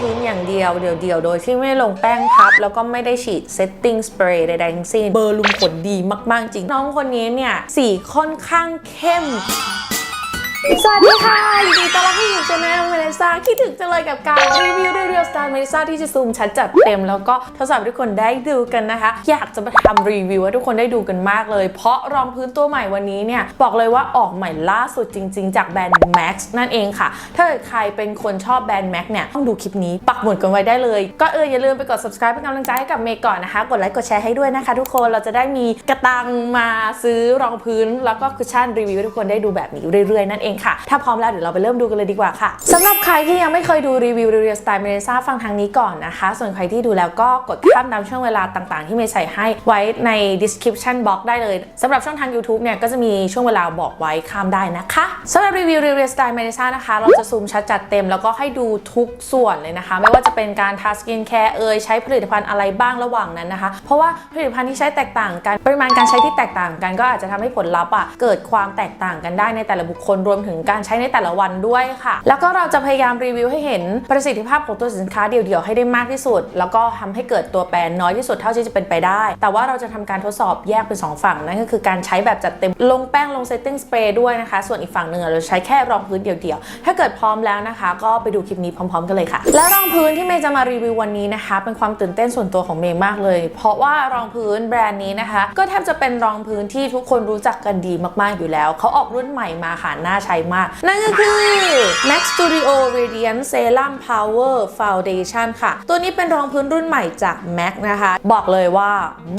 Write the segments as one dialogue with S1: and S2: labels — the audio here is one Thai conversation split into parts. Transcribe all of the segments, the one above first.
S1: พื้นอย่างเดียวเดียวๆ โดยที่ไม่ลงแป้งทับ แล้วก็ไม่ได้ฉีดเซตติ้งสเปรย์ใดๆทั้งสิ้นเบอร์ลุมขนดีมากๆจริง น้องคนนี้เนี่ยสีค่อนข้างเข้ม สวัสดีค่ะยินดีต้อนรับเข้าสู่ช anel เมเลซ่าคิดถึงจังเลยกับการรีวิวเรียวๆสไตล์เมเลซ่าที่จะซูมชัดจัดเต็ม แล้วก็ทดสอบทุกคนได้ดูกันนะคะ อยากจะมาทำรีวิวให้ทุกคนได้ดูกันมากเลย เพราะรองพื้นตัวใหม่วันนี้เนี่ย บอกเลยว่าออกใหม่ล่าสุดจริง ๆ จากแบรนด์ Max นั่นเองค่ะ ถ้าเกิดใครเป็นคนชอบแบรนด์ Max เนี่ยต้องดูคลิปนี้ปักหมุดกันไว้ได้เลย ก็เอออย่าลืมไปกด subscribe เป็นกำลังใจให้กับเมย์ก่อนนะคะกดไลค์กดแชร์ให้ด้วยนะคะ ทุกคนเราจะได้มีกระตังมาซื้อรองพื้น แล้วก็คุชชั่นรีวิวให้ทุกคนได้ดูแบบนี้เรื่อยๆนั่นเองค่ะ ถ้าพร้อมแล้วเดี๋ยวเราไปเริ่มดูกันเลยดีกว่าค่ะสำหรับใครที่ยังไม่เคยดูรีวิวรีวิวสไตล์เมเลซ่าฟังทางนี้ก่อนนะคะ ส่วนใครที่ดูแล้วก็กดข้ามตามช่วงเวลาต่างๆ ที่เมย์ใส่ให้ไว้ใน description box ได้เลยสำหรับช่องทาง YouTube เนี่ยก็จะมีช่วงเวลาบอกไว้ข้ามได้นะคะสำหรับรีวิวรีวิวสไตล์เมเลซ่านะคะ เราจะซูมชัดจัดเต็มแล้วก็ให้ดูทุกส่วนเลยนะคะ ไม่ว่าจะเป็นการทาสกินแคร์เอยใช้ผลิตภัณฑ์อะไรบ้างระหว่างนั้นนะคะ เพราะว่าผลิตภัณฑ์ที่ใช้แตกต่างกันปริมาณการใช้ที่แตกต่างกัน ก็อาจจะทำให้ผลลัพธ์อะเกิดความแตกต่างกันได้ในแต่ละบุคคลรวมถึงการใช้ในแต่ละวันด้วยค่ะ แล้วก็เราจะพยายามรีวิวให้เห็นประสิทธิภาพของตัวสินค้าเดี่ยวๆ ให้ได้มากที่สุด แล้วก็ทำให้เกิดตัวแปรน้อยที่สุดเท่าที่จะเป็นไปได้ แต่ว่าเราจะทำการทดสอบแยกเป็นสองฝั่งนั่นก็คือการใช้แบบจัดเต็มลงแป้งลงเซตติ้งสเปรย์ด้วยนะคะ ส่วนอีกฝั่งหนึ่งเราใช้แค่รองพื้นเดี่ยวๆ ถ้าเกิดพร้อมแล้วนะคะ ก็ไปดูคลิปนี้พร้อม ๆ กันเลยค่ะ แล้วรองพื้นที่เมย์จะมารีวิววันนี้นะคะ เป็นความตื่นเต้นส่วนตัวของเมย์มากเลย เพราะว่ารองพื้นแบรนด์นี้นะคะ ก็แทบจะเป็นรองพื้นที่ทุกคนรู้จักกันดีมากๆอยู่แล้วเขาออกรุ่นใหม่มาค่ะน่าใช้มาก นั่นก็คือ Max Studio Radiant Serum Power Foundation ค่ะ ตัวนี้เป็นรองพื้นรุ่นใหม่จาก MAC นะคะ บอกเลยว่า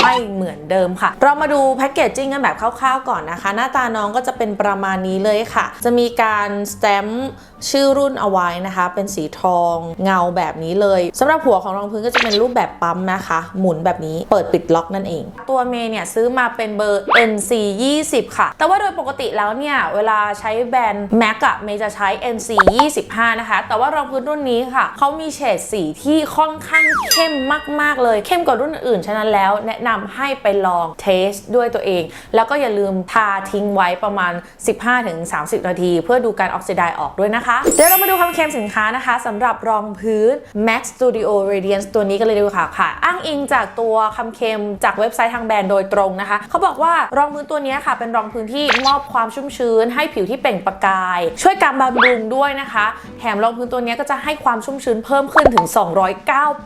S1: ไม่เหมือนเดิมค่ะ เรามาดูแพคเกจจิ้งกันแบบคร่าวๆก่อนนะคะ หน้าตาน้องก็จะเป็นประมาณนี้เลยค่ะ จะมีการสแตมป์ชื่อรุ่นเอาไว้นะคะ เป็นสีทองเงาแบบนี้เลยสำหรับหัวของรองพื้นก็จะเป็นรูปแบบปั๊มนะคะ หมุนแบบนี้เปิดปิดล็อกนั่นเอง ตัวเมย์เนี่ยซื้อมาเป็นเบอร์ NC 20ค่ะ แต่ว่าโดยปกติแล้วเนี่ย เวลาใช้แบรนด์ MAC อะเมย์จะใช้ NC 25 นะคะ แต่ว่ารองพื้นรุ่นนี้ค่ะ เขามีเฉดสีที่ค่อนข้างเข้มมาก ๆ เลย เข้มกว่ารุ่นอื่น ฉะนั้นแล้วแนะนำให้ไปลองเทสด้วยตัวเอง แล้วก็อย่าลืมทาทิ้งไว้ประมาณ 15-30 นาที เพื่อดูการออกซิไดซ์ออกด้วยนะคะ เดี๋ยวเรามาดูคำเคลมสินค้านะคะสำหรับรองพื้น Max Studio Radiance ตัวนี้กันเลยดีกว่าค่ะ อ้างอิงจากตัวคำเคลมจากเว็บไซต์ทางแบรนด์โดยตรงนะคะ เขาบอกว่ารองพื้นตัวนี้ค่ะ เป็นรองพื้นที่มอบความชุ่มชื้นให้ผิวที่เปล่งประกาย ช่วยการบำรุงด้วยนะคะ แถมรองพื้นตัวนี้ก็จะให้ความชุ่มชื้นเพิ่มขึ้นถึง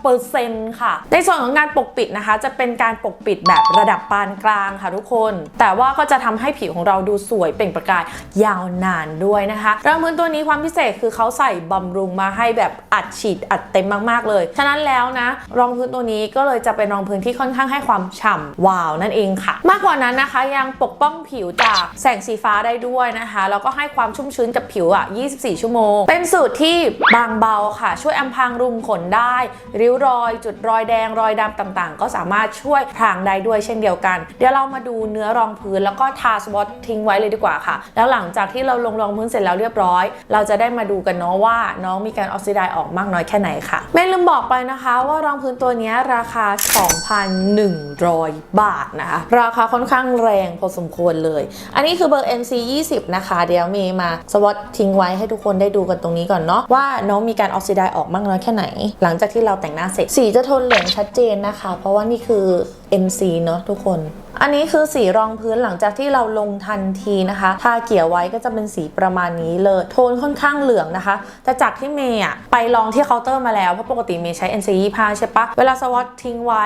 S1: 209%ค่ะ ในส่วนของการปกปิดนะคะ จะเป็นการปกปิดแบบระดับปานกลางค่ะทุกคน แต่ว่าก็จะทำให้ผิวของเราดูสวยเปล่งประกายยาวนานด้วยนะคะรองพื้นตัวนี้ความพิเศษคือเขาใส่บำรุงมาให้แบบอัดฉีดอัดเต็มมากๆเลย ฉะนั้นแล้วนะ รองพื้นตัวนี้ก็เลยจะเป็นรองพื้นที่ค่อนข้างให้ความฉ่ำวาวนั่นเองค่ะ มากกว่านั้นนะคะยังปกป้องผิวจากแสงสีฟ้าได้ด้วยนะคะแล้วก็ให้ความชุ่มชื้นกับผิวอะ 24 ชั่วโมง เป็นสูตรที่บางเบาค่ะ ช่วยอำพรางรุมขนได้ ริ้วรอย จุดรอยแดงรอยดำต่างๆ ก็สามารถช่วยพรางได้ด้วยเช่นเดียวกัน เดี๋ยวเรามาดูเนื้อรองพื้นแล้วก็ทาสวอตทิ้งไว้เลยดีกว่าค่ะ แล้วหลังจากที่เราลงรองพื้นเสร็จแล้วเรียบร้อย เราจะได้มาดูกันเนาะว่าน้องมีการออกซิไดซ์ออกมากน้อยแค่ไหนค่ะ ไม่ลืมบอกไปนะคะว่ารองพื้นตัวนี้ราคา 2,100 บาทนะคะ ราคาค่อนข้างแรงพอสมควรเลย อันนี้คือเบอร์ NC 20 นะคะ เดี๋ยวเมย์มาสวอตทิ้งไว้ให้ทุกคนได้ดูกันตรงนี้ก่อนเนาะว่าน้องมีการออกซิไดซ์ออกมากน้อยแค่ไหน หลังจากที่เราแต่งหน้าเสร็จสีจะทนเหลืองชัดเจนนะคะ เพราะว่านี่คือ NC เนาะทุกคน อันนี้คือสีรองพื้นหลังจากที่เราลงทันทีนะคะทาเกี่ยวไว้ก็จะเป็นสีประมาณนี้เลยโทนค่อนข้างเหลืองนะคะ แต่จากที่เมย์อะไปลองที่เคาน์เตอร์มาแล้ว เพราะปกติเมย์ใช้ NC 25ใช่ปะเวลาสวอตทิ้งไว้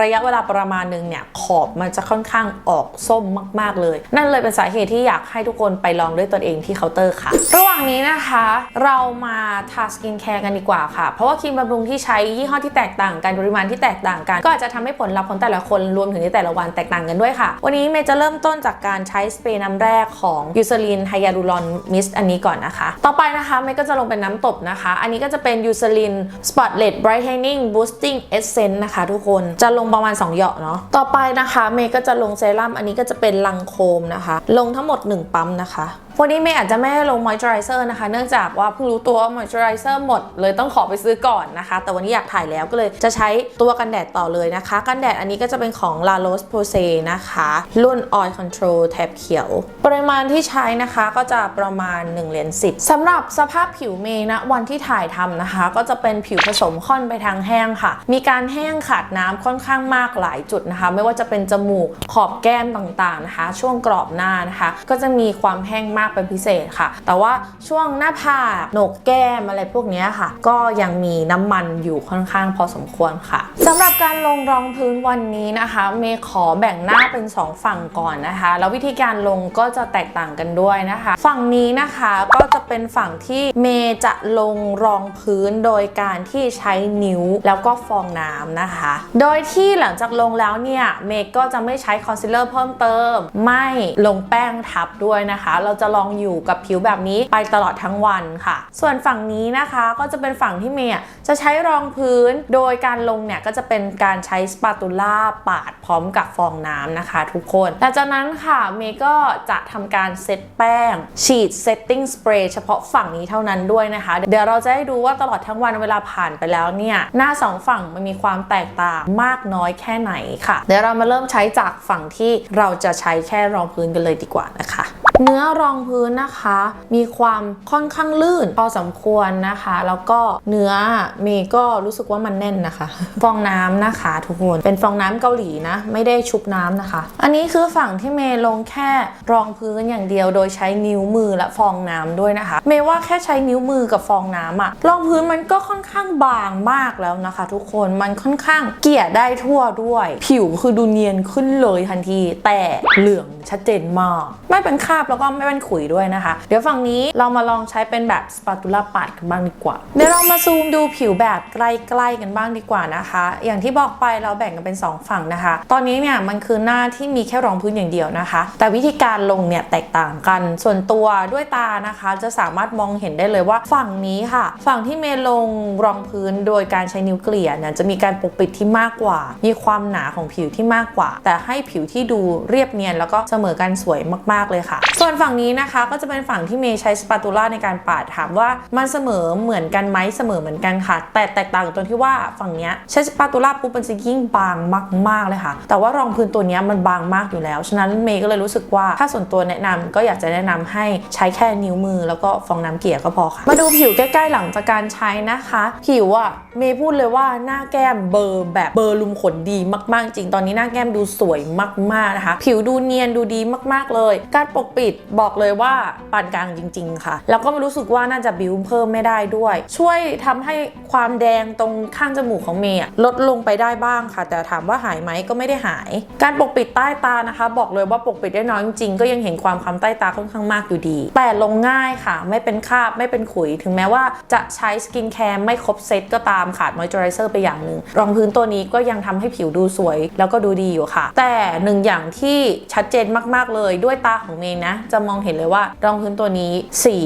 S1: ระยะเวลาประมาณนึงเนี่ย ขอบมันจะค่อนข้างออกส้มมากๆเลย นั่นเลยเป็นสาเหตุที่อยากให้ทุกคนไปลองด้วยตนเองที่เคาน์เตอร์ค่ะ ระหว่างนี้นะคะ เรามาทาสกินแคร์กันดีกว่าค่ะ เพราะว่าครีมบำรุงที่ใช้ยี่ห้อที่แตกต่างกันปริมาณที่แตกต่างกัน ก็อาจจะทำให้ผลลัพธ์ของแต่ละคนรวมถึงในแต่ละวันแตกต่างกันด้วยค่ะ วันนี้เมย์จะเริ่มต้นจากการใช้สเปรย์น้ำแรกของยูซลินไฮยาลูรอนมิสอันนี้ก่อนนะคะ ต่อไปนะคะเมย์ก็จะลงเป็นน้ำตบนะคะ อันนี้ก็จะเป็นยูซลินสปอตเล t ไบรท์เทนนิ่งบูสติ้งเอสเซนต์นะคะทุกคนจะลงประมาณ 2 หยดเนาะต่อไปนะคะเมย์ก็จะลงเซรั่มอันนี้ก็จะเป็นลังโคมนะคะ ลงทั้งหมด 1 ปั๊มนะคะวันนี้เมย์อาจจะไม่ลงมอยเจอไรเซอร์นะคะ เนื่องจากว่าเพิ่งรู้ตัวว่ามอยเจอไรเซอร์หมด เลยต้องขอไปซื้อก่อนนะคะ แต่วันนี้อยากถ่ายแล้วก็เลยจะใช้ตัวกันแดดต่อเลยนะคะ กันแดดอันนี้ก็จะเป็นของ La Roche Posay นะคะ รุ่น Oil Control แถบเขียว ปริมาณที่ใช้นะคะก็จะประมาณ1เหรียญ10สำหรับสภาพผิวเมย์ณวันที่ถ่ายทำนะคะ ก็จะเป็นผิวผสมค่อนไปทางแห้งค่ะ มีการแห้งขาดน้ำค่อนข้างมากหลายจุดนะคะ ไม่ว่าจะเป็นจมูกขอบแก้มต่างๆนะคะ ช่วงกรอบหน้านะคะ ก็จะมีความแห้งมากากเป็นพิเศษค่ะ แต่ว่าช่วงหน้าผากโหนกแก้มอะไรพวกนี้ค่ะ ก็ยังมีน้ำมันอยู่ค่อนข้างพอสมควรค่ะสำหรับการลงรองพื้นวันนี้นะคะ เมย์ขอแบ่งหน้าเป็น 2 ฝั่งก่อนนะคะ แล้ววิธีการลงก็จะแตกต่างกันด้วยนะคะ ฝั่งนี้นะคะก็ เป็นฝั่งที่เมย์จะลงรองพื้นโดยการที่ใช้นิ้วแล้วก็ฟองน้ำนะคะ โดยที่หลังจากลงแล้วเนี่ยเมย์ก็จะไม่ใช้คอนซีลเลอร์เพิ่มเติม ไม่ลงแป้งทับด้วยนะคะ เราจะลองอยู่กับผิวแบบนี้ไปตลอดทั้งวันค่ะ ส่วนฝั่งนี้นะคะก็จะเป็นฝั่งที่เมย์จะใช้รองพื้น โดยการลงเนี่ยก็จะเป็นการใช้สปาตูล่าปาดพร้อมกับฟองน้ำนะคะทุกคนหลังจากนั้นค่ะเมย์ก็จะทำการเซตแป้งฉีดเซตติ้งสเปรย์เฉฉพาะฝั่งนี้เท่านั้นด้วยนะคะ เดี๋ยวเราจะให้ดูว่าตลอดทั้งวันเวลาผ่านไปแล้วเนี่ยหน้าสองฝั่งมันมีความแตกต่างมากน้อยแค่ไหนค่ะ เดี๋ยวเรามาเริ่มใช้จากฝั่งที่เราจะใช้แค่รองพื้นกันเลยดีกว่านะคะเนื้อรองพื้นนะคะ มีความค่อนข้างลื่นพอสมควรนะคะ แล้วก็เนื้อเมย์ก็รู้สึกว่ามันแน่นนะคะ ฟองน้ำนะคะทุกคนเป็นฟองน้ำเกาหลีนะ ไม่ได้ชุบน้ำนะคะ อันนี้คือฝั่งที่เมย์ลงแค่รองพื้นอย่างเดียว โดยใช้นิ้วมือและฟองน้ำด้วยนะคะเมว่าแค่ใช้นิ้วมือกับฟองน้ำอะรองพื้นมันก็ค่อนข้างบางมากแล้วนะคะ ทุกคนมันค่อนข้างเกลี่ยได้ทั่วด้วย ผิวคือดูเนียนขึ้นเลยทันที แต่เหลืองชัดเจนมาก ไม่เป็นคราบแล้วก็ไม่เป็นขุยด้วยนะคะ เดี๋ยวฝั่งนี้เรามาลองใช้เป็นแบบสปาตูล่าปาดกันบ้างดีกว่า เดี๋ยวเรามาซูมดูผิวแบบใกล้ๆกันบ้างดีกว่านะคะ อย่างที่บอกไปเราแบ่งกันเป็น 2 ฝั่งนะคะ ตอนนี้เนี่ยมันคือหน้าที่มีแค่รองพื้นอย่างเดียวนะคะ แต่วิธีการลงเนี่ยแตกต่างกัน ส่วนตัวด้วยตานะคะจะสามารถมองเห็นได้เลยว่าฝั่งนี้ค่ะ ฝั่งที่เมลงรองพื้นโดยการใช้นิ้วเกลี่ยเนี่ยจะมีการปกปิดที่มากกว่า มีความหนาของผิวที่มากกว่า แต่ให้ผิวที่ดูเรียบเนียนแล้วก็เสมอกันสวยมากๆเลยค่ะ ส่วนฝั่งนี้นะคะก็จะเป็นฝั่งที่เมย์ใช้สปาตูล่าในการปาดถามว่ามันเสมอเหมือนกันไหมเสมอเหมือนกันค่ะ แต่แตกต่างตรงที่ว่าฝั่งนี้ใช้สปาตูล่าปุ๊บมันจะยิ่งบางมากๆเลยค่ะ แต่ว่ารองพื้นตัวนี้มันบางมากอยู่แล้ว ฉะนั้นเมย์ก็เลยรู้สึกว่าถ้าส่วนตัวแนะนำก็อยากจะแนะนำให้ใช้แค่นิ้วมือแล้วก็ฟองน้ำเกลี่ยก็พอค่ะ มาดูผิวใกล้ๆหลังจากการใช้นะคะ ผิวอะเมย์พูดเลยว่าหน้าแก้มเบอร์แบบเบอร์ลุมขนดีมากๆ จริง ตอนนี้หน้าแก้มดูสวยมากๆนะคะ ผิวดูเนียนดูดีมากๆเลย การปกปิดบอกเลยว่าปานกลางจริง ๆ ค่ะ แล้วก็ไม่รู้สึกว่าน่าจะบิวเพิ่มไม่ได้ด้วย ช่วยทำให้ความแดงตรงข้างจมูกของเมย์ลดลงไปได้บ้างค่ะ แต่ถามว่าหายไหมก็ไม่ได้หาย การปกปิดใต้ตานะคะ บอกเลยว่าปกปิดได้น้อยจริงๆก็ยังเห็นความคล้ำใต้ตาค่อนข้างมากอยู่ดี แต่ลงง่ายค่ะไม่เป็นคราบไม่เป็นขุย ถึงแม้ว่าจะใช้สกินแคร์ไม่ครบเซตก็ตามขาดมอยเจอไรเซอร์ไปอย่างหนึ่งรองพื้นตัวนี้ก็ยังทำให้ผิวดูสวย แล้วก็ดูดีอยู่ค่ะ แต่หนึ่งอย่างที่ชัดเจนมากๆเลยด้วยตาของเมย์นะ จะมองเห็นเลยว่ารองพื้นตัวนี้สี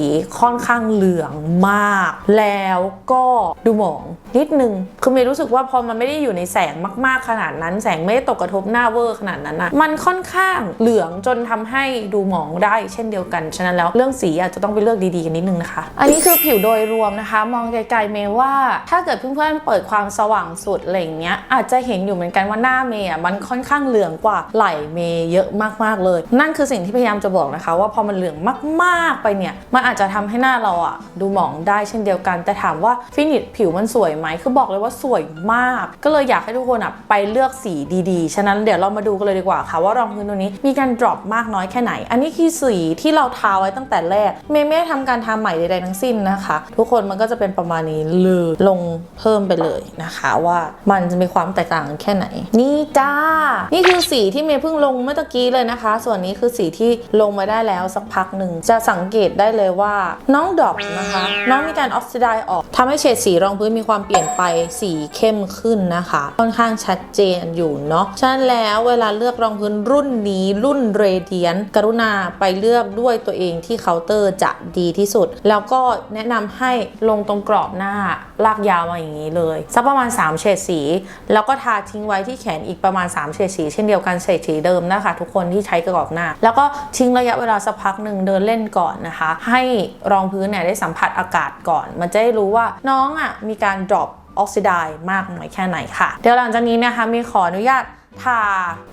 S1: ค่อนข้างเหลืองมาก แล้วก็ดูหมองนิดนึงคือเมย์รู้สึกว่าพอมันไม่ได้อยู่ในแสงมาก ๆขนาดนั้น แสงไม่ได้ตกกระทบหน้าเวอร์ขนาดนั้นนะมันค่อนข้างเหลืองจนทำให้ดูหมองได้เช่นเดียวกันฉะนั้นแล้วเรื่องสีอาจจะต้องไปเลือกดีๆกันนิดนึงนะคะ อันนี้คือผิวโดยรวมนะคะ มองไกลๆเมย์ว่า ถ้าเกิดเพื่อนๆเปิดความสว่างสุดอะไรอย่างเงี้ยอาจจะเห็นอยู่เหมือนกันว่าหน้าเมย์อะมันค่อนข้างเหลืองกว่าไหล่เมย์เยอะมากๆเลย นั่นคือสิ่งที่พยายามจะบอกนะคะ ว่าพอมันเหลืองมากๆไปเนี่ยมันอาจจะทำให้หน้าเราอะดูหมองได้เช่นเดียวกัน แต่ถามว่าฟินิชผิวมันสวยไหมคือบอกเลยว่าสวยมาก ก็เลยอยากให้ทุกคนอะไปเลือกสีดีๆ ฉะนั้นเดี๋ยวเรามาดูกันเลยดีกว่าค่ะว่ารองพื้นตัวนี้มีการ drop มากน้อยแค่ไหน อันนี้คือสีที่เราทาไว้ตั้งแต่แรกเมย์ไม่ได้ทำการทาใหม่ใดๆทั้งสิ้นนะคะ ทุกคนมันก็จะเป็นประมาณนี้เลยลงเพิ่มไปเลยนะคะว่ามันจะมีความแตกต่างแค่ไหน นี่จ้า นี่คือสีที่เมย์เพิ่งลงเมื่อตะกี้เลยนะคะ ส่วนนี้คือสีที่ลงมาได้แล้วสักพักหนึ่งจะสังเกตได้เลยว่าน้องดอปนะคะ น้องมีการออกซิไดออกทำให้เฉดสีรองพื้นมีความเปลี่ยนไปสีเข้มขึ้นนะคะ ค่อนข้างชัดเจนอยู่เนาะฉะนั้นแล้วเวลาเลือกรองพื้นรุ่นนี้รุ่นเรเดียนกรุณาไปเลือกด้วยตัวเองที่เคาน์เตอร์จะดีที่สุด แล้วก็แนะนำให้ลงตรงกรอบหน้าลากยาวมาอย่างนี้เลยสักประมาณ 3 เฉดสี แล้วก็ทาทิ้งไว้ที่แขนอีกประมาณ 3 เฉดสี เช่นเดียวกันเฉดสีเดิมนะคะ ทุกคนที่ใช้กรอบหน้า แล้วก็ทิ้งระยะเวลาสักพักหนึ่งเดินเล่นก่อนนะคะ ให้รองพื้นเนี่ยได้สัมผัสอากาศก่อน มันจะได้รู้ว่าน้องอะมีการ drop ออกซิไดมากน้อยแค่ไหนค่ะ เดี๋ยวหลังจากนี้นะคะมีขออนุญาตทา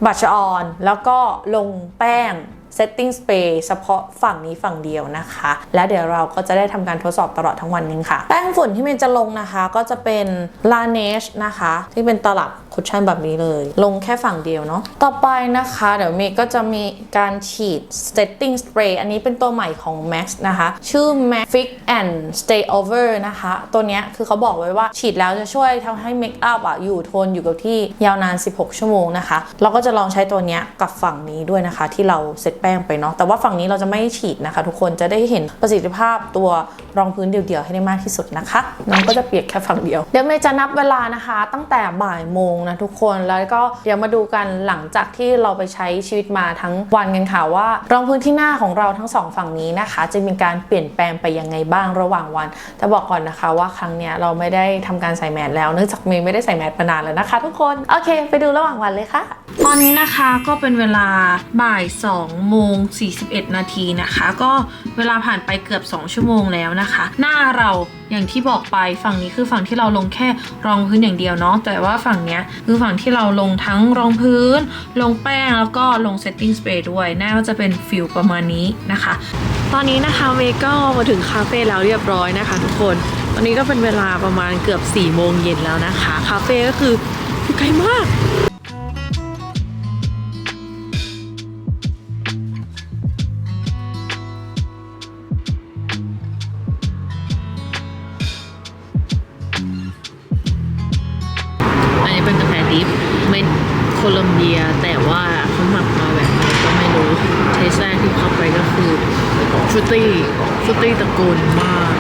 S1: บัชออน แล้วก็ลงแป้ง setting spray เฉพาะฝั่งนี้ฝั่งเดียวนะคะ และเดี๋ยวเราก็จะได้ทำการทดสอบตลอดทั้งวันนึงค่ะ แป้งฝุ่นที่เมย์จะลงนะคะก็จะเป็น Laneige นะคะ ที่เป็นตลับคุชชั่นแบบนี้เลย ลงแค่ฝั่งเดียวเนาะต่อไปนะคะ เดี๋ยวเมย์ก็จะมีการฉีด setting spray อันนี้เป็นตัวใหม่ของ Max นะคะ ชื่อ Max Fix and Stay Over นะคะ ตัวเนี้ยคือเขาบอกไว้ว่าฉีดแล้วจะช่วยทำให้เมคอัพอะอยู่ทนอยู่กับที่ยาวนาน 16 ชั่วโมงนะคะ เราก็จะลองใช้ตัวเนี้ยกับฝั่งนี้ด้วยนะคะ ที่เราเซตแป้งไปเนาะแต่ว่าฝั่งนี้เราจะไม่ฉีดนะคะ ทุกคนจะได้เห็นประสิทธิภาพตัวรองพื้นเดี่ยวๆให้ได้มากที่สุดนะคะน้องก็จะเปียกแค่ฝั่งเดียวเดี๋ยวเมย์จะนับเวลานะคะ ตั้งแต่บ่ายโมงนะทุกคนแล้วก็เดี๋ยวมาดูกันหลังจากที่เราไปใช้ชีวิตมาทั้งวันกันค่ะว่ารองพื้นที่หน้าของเราทั้งสองฝั่งนี้นะคะ จะมีการเปลี่ยนแปลงไปยังไงบ้างระหว่างวันแต่บอกก่อนนะคะว่าครั้งเนี้ยเราไม่ได้ทำการใส่แมสแล้วเนื่องจากเมย์ไม่ได้ใส่แมสมานานแล้วนะคะ ทุกคนโอเค ไปดูระหว่างวันเลยค่ะ
S2: ตอนนี้นะคะก็เป็นเวลาบ่าย2โมง41 นาทีนะคะ ก็เวลาผ่านไปเกือบ 2 ชั่วโมงแล้วนะคะ หน้าเรา อย่างที่บอกไปฝั่งนี้คือฝั่งที่เราลงแค่รองพื้นอย่างเดียวเนาะแต่ว่าฝั่งเนี้ยคือฝั่งที่เราลงทั้งรองพื้น ลงแป้งแล้วก็ลง setting spray ด้วยน้าจะเป็นฟิลประมาณนี้นะคะ ตอนนี้นะคะเวก็มาถึงคาเฟ่แล้วเรียบร้อยนะคะทุกคนตอนนี้ก็เป็นเวลาประมาณเกือบ4โมงเย็นแล้วนะคะ คาเฟ่ก็คืออยู่ไกลมาก ฟรุตตี้ฟรุตตี้ตะโกนมาก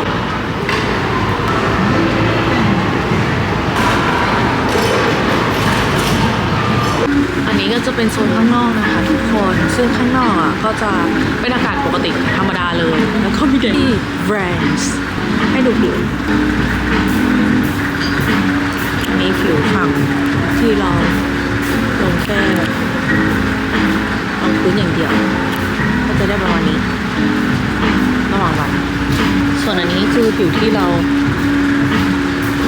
S2: อันนี้ก็จะเป็นโซนข้างนอกนะคะทุกคน ซึ่งข้างนอกอะก็จะเป็นอากาศปกติธรรมดาเลย แล้วก็มีแต่ที่แบรนด์ให้ดูผิวอันนี้ผิวฝั่งที่เราลงแค่รองพื้นอย่างเดียว ก็จะได้ประมาณนี้ ระหว่างวัน ส่วนอันนี้คือผิวที่เรา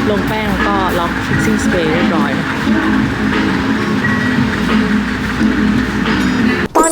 S2: ลงแป้งแล้วก็ล็อก fixing spray เรียบร้อยนะคะ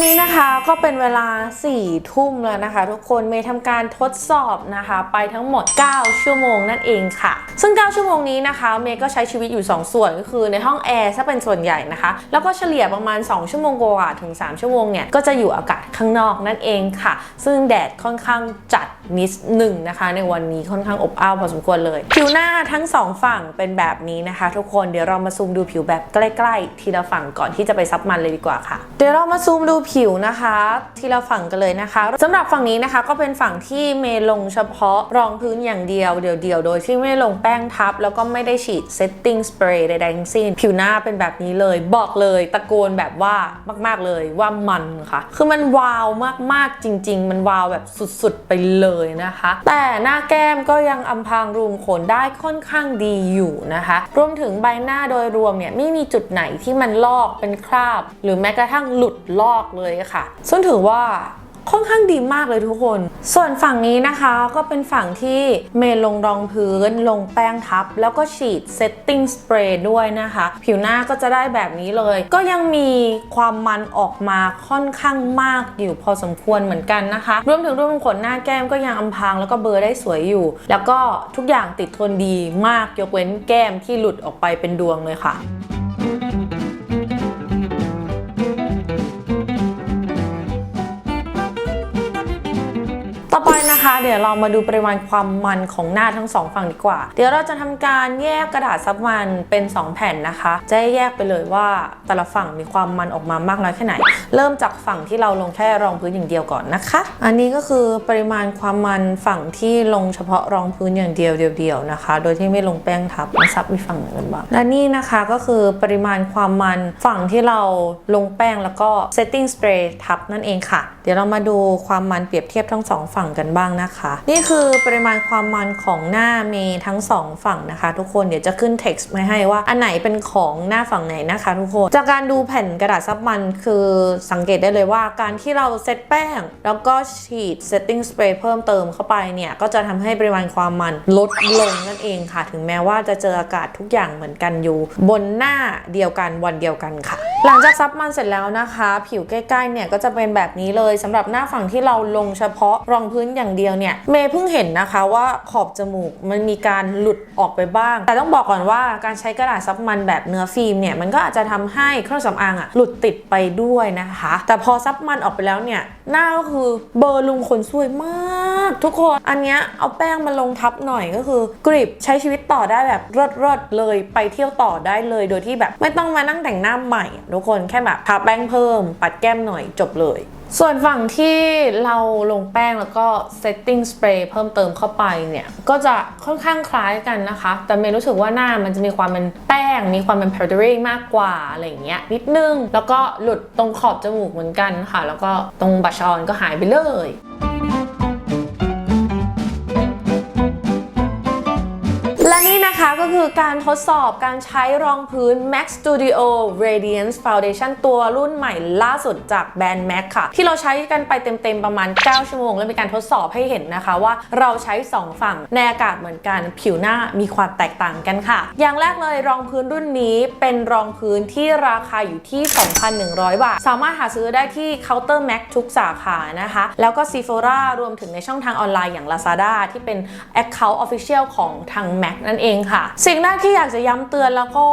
S1: นี้นะคะก็เป็นเวลา4ี่ทุ่มแล้วนะคะ ทุกคนเมย์ทำการทดสอบนะคะ ไปทั้งหมด 9 ชั่วโมงนั่นเองค่ะ ซึ่ง 9 ชั่วโมงนี้นะคะ เมย์ก็ใช้ชีวิตอยู่ 2 ส่วนก็คือในห้องแอร์ซะเป็นส่วนใหญ่นะคะ แล้วก็เฉลี่ยประมาณ 2 ชั่วโมงกว่าถึง 3 ชั่วโมงเนี่ยก็จะอยู่อากาศข้างนอกนั่นเองค่ะ ซึ่งแดดค่อนข้างจัด นิดหนึ่งนะคะ ในวันนี้ค่อนข้างอบอ้าวพอสมควรเลย ผิวหน้าทั้งสองฝั่งเป็นแบบนี้นะคะ ทุกคนเดี๋ยวเรามาซูมดูผิวแบบใกล้ๆ ทีละฝั่งก่อนที่จะไปซับมันเลยดีกว่าค่ะ เดี๋ยวเรามาซูมดูผิวนะคะ ทีละฝั่งกันเลยนะคะสำหรับฝั่งนี้นะคะก็เป็นฝั่งที่เมลงเฉพาะรองพื้นอย่างเดียวเดียวๆโดยที่ไม่ลงแป้งทับ แล้วก็ไม่ได้ฉีด setting spray ใดๆทั้งสิ้นผิวหน้าเป็นแบบนี้เลย บอกเลยตะโกนแบบว่ามาก ๆเลยว่ามันค่ะ คือมันวาวมากๆจริง ๆ มันวาวแบบสุดๆไปเลยนะคะ แต่หน้าแก้มก็ยังอำพรางรูมขนได้ค่อนข้างดีอยู่นะคะ รวมถึงใบหน้าโดยรวมเนี่ยไม่มีจุดไหนที่มันลอกเป็นคราบ หรือแม้กระทั่งหลุดลอกเลยค่ะซึ่งถือว่า ค่อนข้างดีมากเลยทุกคน ส่วนฝั่งนี้นะคะก็เป็นฝั่งที่เมย์ลงรองพื้น ลงแป้งทับ แล้วก็ฉีด setting spray ด้วยนะคะ ผิวหน้าก็จะได้แบบนี้เลย ก็ยังมีความมันออกมาค่อนข้างมากอยู่พอสมควรเหมือนกันนะคะ รวมถึงรูปขนหน้าแก้มก็ยังอำพางแล้วก็เบลอร์ได้สวยอยู่ แล้วก็ทุกอย่างติดทนดีมากยกเว้นแก้มที่หลุดออกไปเป็นดวงเลยค่ะ ดี๋ยวเรามาดูปริมาณความมันของหน้าทั้งสองฝั่งดีกว่า เดี๋ยวเราจะทำการแยกกระดาษซับมันเป็น 2 แผ่นนะคะ จะแยกไปเลยว่าแต่ละฝั่งมีความมันออกมามากน้อยแค่ไหน เริ่มจากฝั่งที่เราลงแค่รองพื้นอย่างเดียวก่อนนะคะ อันนี้ก็คือปริมาณความมันฝั่งที่ลงเฉพาะรองพื้นอย่างเดียวเดียวๆนะคะ โดยที่ไม่ลงแป้งทับซับอีกฝั่งหนึ่งกันบ้างและนี่นะคะก็คือปริมาณความมันฝั่งที่เราลงแป้งแล้วก็ setting spray ทับนั่นเองค่ะ เดี๋ยวเรามาดูความมันเปรียบเทียบทั้งสองฝั่งกันบ้างนะคะนะคะ นี่คือปริมาณความมันของหน้าเมย์ทั้งสองฝั่งนะคะ ทุกคนเดี๋ยวจะขึ้น text มาให้ว่าอันไหนเป็นของหน้าฝั่งไหนนะคะ ทุกคน จากการดูแผ่นกระดาษซับมันคือสังเกตได้เลยว่าการที่เราเซตแป้ง แล้วก็ฉีด setting spray เพิ่มเติมเข้าไปเนี่ยก็จะทำให้ปริมาณความมันลดลงนั่นเองค่ะ ถึงแม้ว่าจะเจออากาศทุกอย่างเหมือนกันอยู่ บนหน้าเดียวกันวันเดียวกันค่ะ หลังจากซับมันเสร็จแล้วนะคะ ผิวใกล้ๆเนี่ยก็จะเป็นแบบนี้เลยสำหรับหน้าฝั่งที่เราลงเฉพาะรองพื้นอย่างเดียวเนี่ยเมย์เพิ่งเห็นนะคะว่าขอบจมูกมันมีการหลุดออกไปบ้าง แต่ต้องบอกก่อนว่าการใช้กระดาษซับมันแบบเนื้อฟิล์มเนี่ยมันก็อาจจะทำให้เครื่องสำอางอะหลุดติดไปด้วยนะคะ แต่พอซับมันออกไปแล้วเนี่ยหน้าก็คือเบอร์ลุงขนสวยมาก ทุกคนอันเนี้ยเอาแป้งมาลงทับหน่อยก็คือกริบใช้ชีวิตต่อได้แบบรดๆเลยไปเที่ยวต่อได้เลยโดยที่แบบ ไม่ต้องมานั่งแต่งหน้าใหม่ ทุกคนแค่แบบทาแป้งเพิ่ม ปัดแก้มหน่อยจบเลย ส่วนฝั่งที่เราลงแป้งแล้วก็ setting spray เพิ่มเติมเข้าไปเนี่ย ก็จะค่อนข้างคล้ายกันนะคะ แต่เมย์รู้สึกว่าหน้ามันจะมีความเป็นแป้ง มีความเป็น powdery มากกว่าอะไรอย่างเงี้ยนิดนึง แล้วก็หลุดตรงขอบจมูกเหมือนกันค่ะ แล้วก็ตรงบัชออนก็หายไปเลย คือการทดสอบการใช้รองพื้น Max Studio Radiance Foundation ตัวรุ่นใหม่ล่าสุดจากแบรนด์ MAC ค่ะ ที่เราใช้กันไปเต็มๆประมาณ 9 ชั่วโมง แล้วมีการทดสอบให้เห็นนะคะว่าเราใช้ 2 ฝั่งในอากาศเหมือนกัน ผิวหน้ามีความแตกต่างกันค่ะ อย่างแรกเลยรองพื้นรุ่นนี้เป็นรองพื้นที่ราคาอยู่ที่ 2,100 บาท สามารถหาซื้อได้ที่เคาน์เตอร์ MAC ทุกสาขานะคะ แล้วก็ Sephora รวมถึงในช่องทางออนไลน์อย่าง Lazada ที่เป็น Account Official ของทาง MAC นั่นเองค่ะสิ่งแรกที่อยากจะย้ำเตือนแล้วก็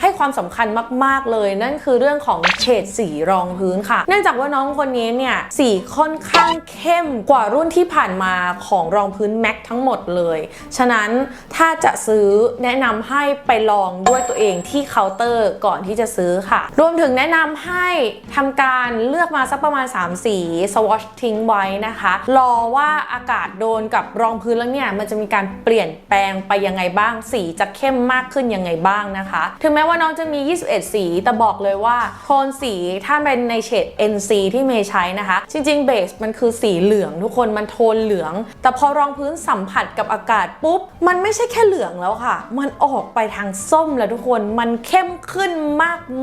S1: ให้ความสำคัญมาก ๆ เลย นั่นคือเรื่องของเฉดสีรองพื้นค่ะ เนื่องจากว่าน้องคนนี้เนี่ยสีค่อนข้างเข้มกว่ารุ่นที่ผ่านมาของรองพื้น MAC ทั้งหมดเลย ฉะนั้นถ้าจะซื้อแนะนำให้ไปลองด้วยตัวเองที่เคาน์เตอร์ก่อนที่จะซื้อค่ะ รวมถึงแนะนำให้ทำการเลือกมาสักประมาณ 3 สีสวอชทิ้งไว้นะคะ รอว่าอากาศโดนกับรองพื้นแล้วเนี่ยมันจะมีการเปลี่ยนแปลงไปยังไงบ้างสีจะเข้มมากขึ้นยังไงบ้างนะคะ ถึงแม้ว่าน้องจะมี 21 สี แต่บอกเลยว่าโทนสีถ้าเป็นในเฉด NC ที่เมย์ใช้นะคะ จริงๆเบสมันคือสีเหลืองทุกคนมันโทนเหลือง แต่พอรองพื้นสัมผัสกับอากาศปุ๊บ มันไม่ใช่แค่เหลืองแล้วค่ะ มันออกไปทางส้มแล้วทุกคนมันเข้มขึ้น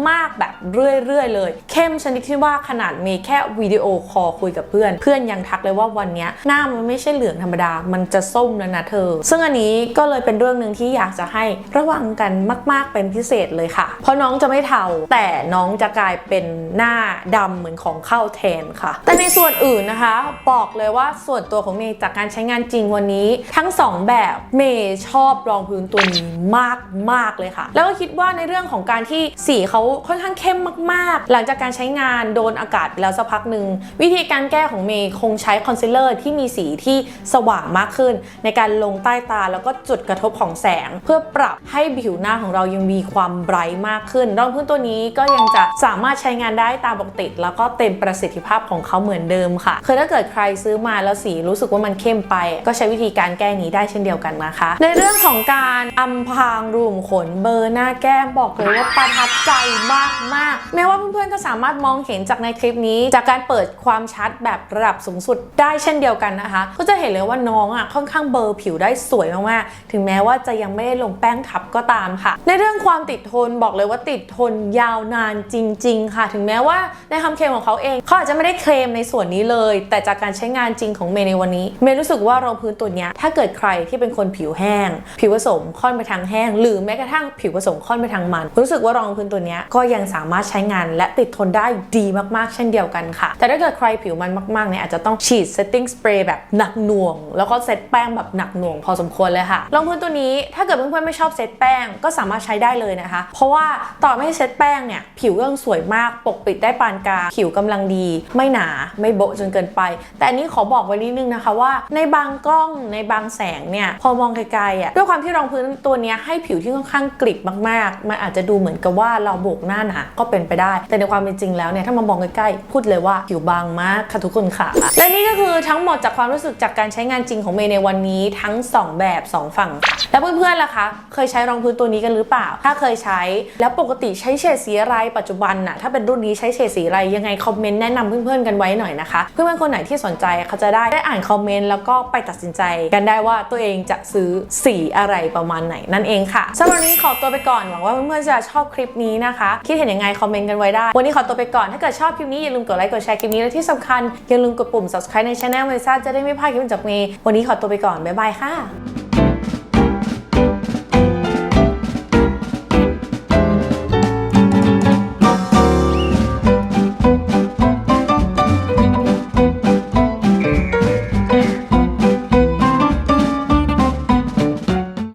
S1: มากๆแบบเรื่อยๆเลย เข้มชนิดที่ว่าขนาดมีแค่วิดีโอคอลคุยกับเพื่อน เพื่อนยังทักเลยว่าวันนี้หน้ามันไม่ใช่เหลืองธรรมดา มันจะส้มแล้วนะเธอ ซึ่งอันนี้ก็เลยเป็นเรื่องหนึ่งที่อยากจะให้ระวังกันมาก ๆ เป็นพิเศษเลยค่ะ เพราะน้องจะไม่เทาแต่น้องจะกลายเป็นหน้าดำเหมือนของเข้าแทนค่ะ แต่ในส่วนอื่นนะคะ บอกเลยว่าส่วนตัวของเมย์จากการใช้งานจริงวันนี้ ทั้งสองแบบเมย์ชอบรองพื้นตัวนี้มากมากเลยค่ะ แล้วก็คิดว่าในเรื่องของการที่สีเขาค่อนข้างเข้มมาก ๆ หลังจากการใช้งานโดนอากาศไปแล้วสักพักหนึ่งวิธีการแก้ของเมย์คงใช้คอนซีลเลอร์ที่มีสีที่สว่างมากขึ้น ในการลงใต้ตาแล้วก็จุดกระทบของแสง เพื่อปรับให้ผิวหน้าของเรายังมีความไบรท์มากขึ้นรองพื้นตัวนี้ก็ยังจะสามารถใช้งานได้ตามปกติ แล้วก็เต็มประสิทธิภาพของเขาเหมือนเดิมค่ะ คือถ้าเกิดใครซื้อมาแล้วสีรู้สึกว่ามันเข้มไป ก็ใช้วิธีการแก้นี้ได้เช่นเดียวกันนะคะ ในเรื่องของการอำพรางรูขุมขนเบอร์หน้าแก้มบอกเลยว่าประทับใจมากมากแม้ว่าเพื่อนๆก็สามารถมองเห็นจากในคลิปนี้ จากการเปิดความชัดแบบระดับสูงสุดได้เช่นเดียวกันนะคะ ก็จะเห็นเลยว่าน้องอะค่อนข้างเบอร์ผิวได้สวยมากๆถึงแม้ว่าจะยังไม่ได้ลงแป้งทับก็ตามค่ะ ในเรื่องความติดทนบอกเลยว่าติดทนยาวนานจริง ๆ ค่ะ ถึงแม้ว่าในคำเคลมของเขาเองเขาอาจจะไม่ได้เคลมในส่วนนี้เลย แต่จากการใช้งานจริงของเมย์ในวันนี้ เมย์รู้สึกว่ารองพื้นตัวนี้ถ้าเกิดใครที่เป็นคนผิวแห้ง ผิวผสมค่อนไปทางแห้ง หรือแม้กระทั่งผิวผสมค่อนไปทางมัน รู้สึกว่ารองพื้นตัวนี้ก็ยังสามารถใช้งานและติดทนได้ดีมากๆ เช่นเดียวกันค่ะ แต่ถ้าเกิดใครผิวมันมากๆเนี่ยอาจจะต้องฉีด setting spray แบบหนักหน่วง แล้วก็เซตแป้งแบบหนักหน่วงพอสมควรเลยค่ะรองพื้นตัวนี้ถ้าเกิดเพื่อนๆไม่ชชอบเซตแป้งก็สามารถใช้ได้เลยนะคะ เพราะว่าต่อไม่เซตแป้งเนี่ยผิวก็ยังสวยมากปกปิดได้ปานกลางผิวกำลังดี ไม่หนาไม่โบะจนเกินไป แต่อันนี้ขอบอกไว้นิดนึงนะคะว่า ในบางกล้องในบางแสงเนี่ยพอมองไกลๆอะด้วยความที่รองพื้นตัวนี้ให้ผิวที่ค่อนข้างกริบมากๆ มันอาจจะดูเหมือนกับว่าเราโบกหน้าหนาก็เป็นไปได้ แต่ในความเป็นจริงแล้วเนี่ยถ้ามามองใกล้ๆพูดเลยว่าผิวบางมากค่ะทุกคนค่ะ และนี่ก็คือทั้งหมดจากความรู้สึกจากการใช้งานจริงของเมย์ในวันนี้ทั้งสองแบบสองฝั่ง แล้วเพื่อนๆล่ะคะเคยใช้รองพื้นตัวนี้กันหรือเปล่า ถ้าเคยใช้ แล้วปกติใช้เฉดสีอะไรปัจจุบันน่ะถ้าเป็นรุ่นนี้ใช้เฉดสีอะไรยังไงคอมเมนต์แนะนำเพื่อนๆกันไว้หน่อยนะคะ เพื่อนๆคนไหนที่สนใจเขาจะได้ได้อ่านคอมเมนต์แล้วก็ไปตัดสินใจกันได้ว่าตัวเองจะซื้อสีอะไรประมาณไหนนั่นเองค่ะสำหรับวันนี้ขอตัวไปก่อนหวังว่าเพื่อนๆจะชอบคลิปนี้นะคะ คิดเห็นยังไงคอมเมนต์กันไว้ได้ วันนี้ขอตัวไปก่อนถ้าเกิดชอบคลิปนี้อย่าลืมกดไลค์กดแชร์คลิปนี้และที่สำคัญอย่าลืมกดปุ่ม subscribe ในช่องเมซ่าจะได้ไม่พลาดคลิปจากเมย์วันนี้ขอตัวไปก่อนบ๊ายบายค่ะ